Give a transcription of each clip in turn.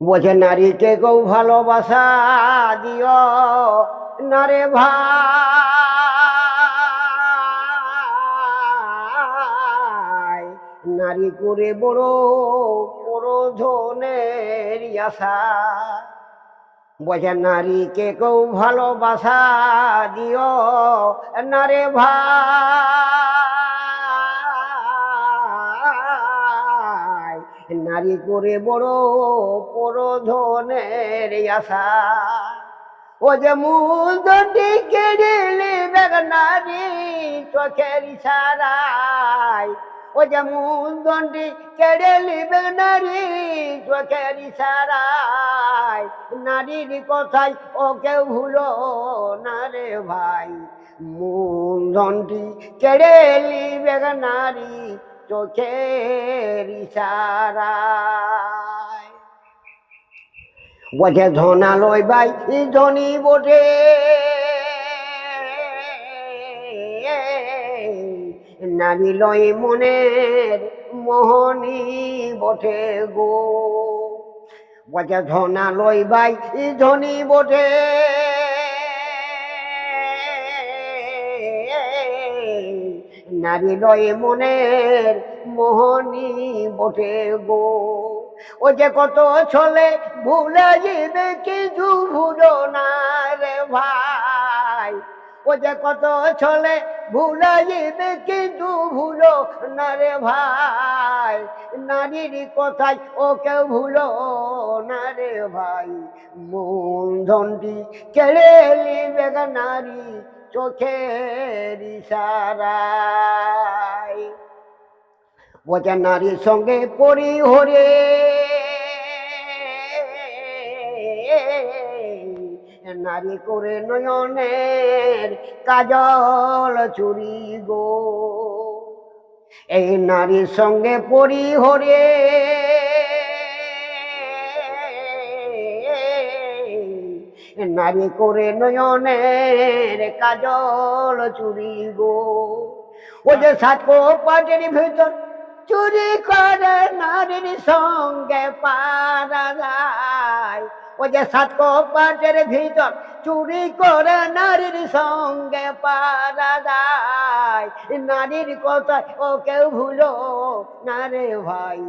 বোঝে নারীকে কেউ ভালোবাসা, দিও নারে ভাই। নারী করে বড় বড় ধনের আশা। বোঝে নারীকে কেউ ভালোবাসা, দিও নারে ভাই। নারী করে বড় বড় ধনের আশা। ও যে মুদটি কেড়ে বেগ নারী চোখের ইশারায়। ও যে মুদটি কেড়ে বেগ নারী চোখের ইশারায়। নারীর কথাই ওকে ভুলো না রে ভাই। মুদটি কেড়ে বেগ নারী চোখের ইশারায়। ধনা লই বাই ধনী বটে। নারী লই মনের মোহনী বটে গো। ধনা লই বাই ধনী বটে। নারী লয় মনের মোহনী বটে গো। ও যে কত ছলে ভুলে যাবে কিছু ভুলো না রে ভাই। ও যে কত ছলে ভুলে যাবে কিন্তু ভুলো না রে ভাই। নারীর কথাই ওকে ভুলো না রে ভাই। মন ধনটি কেড়ে নিবে নারী। চোখের ইশারায়। বোঝা নারীর সঙ্গে পরি হরে। নারী করে নয়নের কাজল চুরি গো। এই নারীর সঙ্গে পরি হরে। নারী করে নয়নের কাজল চুরি গো ও যে সাতকো পাটের ভিতর চুরি করে নারীর সঙ্গে পারা যায়। ও যে সাত পাটের ভিতর চুরি করে নারীর সঙ্গে পারা যায়। নারীর কথা ও কেউ ভুলো না রে ভাই,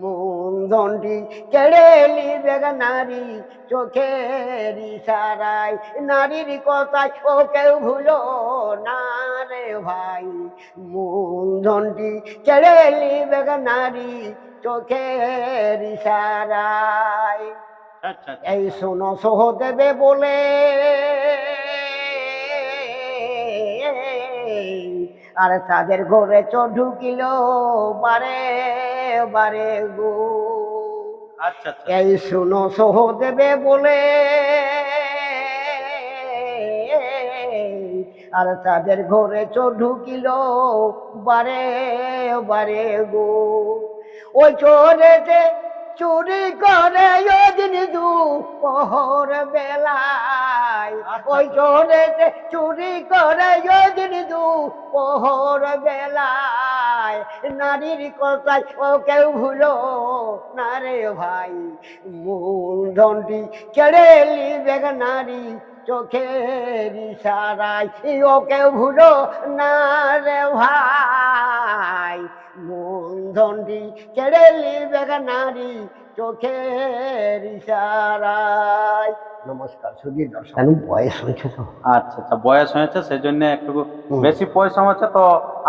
মন দণ্ডি কেড়ে নিবে নারী চোখের ইশারায়। নারীর কথায় ও কেউ ভুলো ভাই মন দণ্ডি কেড়ে নিবে নারী চোখের ইশারায়। আচ্ছা আচ্ছা। এই শোনো সহ দেবে বলে আর তাদের ঘরে চ ঢুকিল বারে বারে গো। আচ্ছা এই শোনো সহ দেবে বলে আর তাদের ঘরে চ ঢুকিল, বারে বারে গো। ওই চোরেতে চুরি করে, ওদিন দু পহর বেলায়। ওই চোরেতে চুরি করে, ওদিন দু পহর বেলায়। নারীর কথায় ও কেউ ভুলো না রে ভাই। মূলধনটি কেড়ে গো নারী চোখের ইশারায়। ও কেউ ভুলো না রে ভাই। মূলধনটি কেড়ে গো নারী চোখের ইশারায়। নমস্কার সুধীর দর্শক। কেন বয়স হয়েছে তো। আচ্ছা আচ্ছা বয়স হয়েছে সেই জন্য একটু বেশি পয়সা হচ্ছে। তো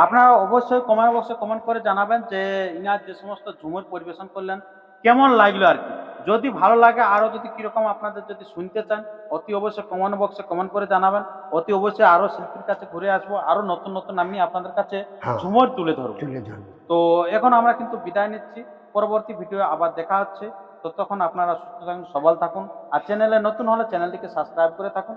আপনারা অবশ্যই কমেন্ট বক্সে কমেন্ট করে জানাবেন যে ইনার যে সমস্ত ঝুমুর পরিবেশন করলেন কেমন লাগল আর কি? যদি ভালো লাগে আরও যদি কীরকম আপনাদের যদি শুনতে চান অতি অবশ্যই কমেন্ট বক্সে কমেন্ট করে জানাবেন। অতি অবশ্যই আরও শিল্পীর কাছে ঘুরে আসব আরও নতুন নতুন আমি আপনাদের কাছে ঝুমর ঝুমুর তুলে ধরবো। তো এখন আমরা কিন্তু বিদায় নিচ্ছি। পরবর্তী ভিডিও আবার দেখা হচ্ছে। ততক্ষণ আপনারা সুস্থ থাকুন সবল থাকুন। আর চ্যানেলে নতুন হলে চ্যানেলটিকে সাবস্ক্রাইব করে থাকুন।